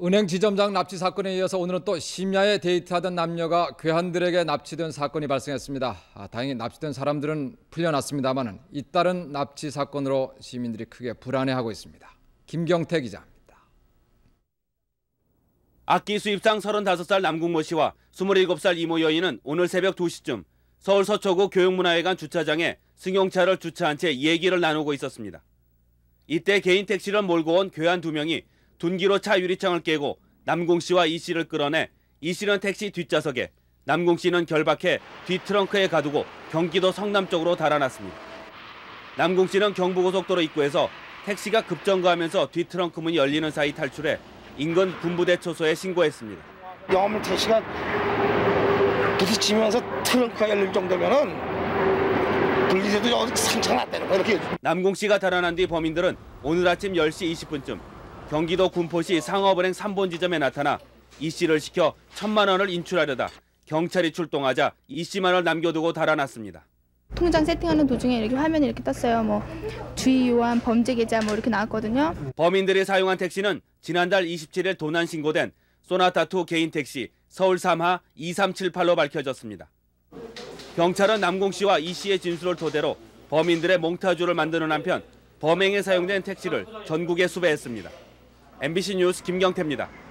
은행 지점장 납치 사건에 이어서 오늘은 또 심야에 데이트하던 남녀가 괴한들에게 납치된 사건이 발생했습니다. 아, 다행히 납치된 사람들은 풀려났습니다만은 잇따른 납치 사건으로 시민들이 크게 불안해하고 있습니다. 김경태 기자입니다. 악기 수입상 35살 남궁모 씨와 27살 이모 여인은 오늘 새벽 2시쯤 서울 서초구 교육문화회관 주차장에 승용차를 주차한 채 얘기를 나누고 있었습니다. 이때 개인 택시를 몰고 온 괴한 두 명이 둔기로 차 유리창을 깨고 남궁 씨와 이 씨를 끌어내 이 씨는 택시 뒷좌석에 남궁 씨는 결박해 뒤 트렁크에 가두고 경기도 성남 쪽으로 달아났습니다. 남궁 씨는 경부고속도로 입구에서 택시가 급정거하면서 뒤 트렁크 문이 열리는 사이 탈출해 인근 군부대 초소에 신고했습니다. 영암 택시가 부딪히면서 트렁크가 열릴 정도면은 분리돼도 상처 났다는 거 이렇게 남궁 씨가 달아난 뒤 범인들은 오늘 아침 10시 20분쯤 경기도 군포시 상업은행 3본 지점에 나타나 이 씨를 시켜 천만 원을 인출하려다 경찰이 출동하자 이 씨만을 남겨두고 달아났습니다. 통장 세팅하는 도중에 이렇게 화면이 이렇게 떴어요. 뭐 주의 요한 범죄 계좌 뭐 이렇게 나왔거든요. 범인들이 사용한 택시는 지난달 27일 도난 신고된 소나타2 개인 택시 서울 3하 2378로 밝혀졌습니다. 경찰은 남궁 씨와 이 씨의 진술을 토대로 범인들의 몽타주를 만드는 한편 범행에 사용된 택시를 전국에 수배했습니다. MBC 뉴스 김경태입니다.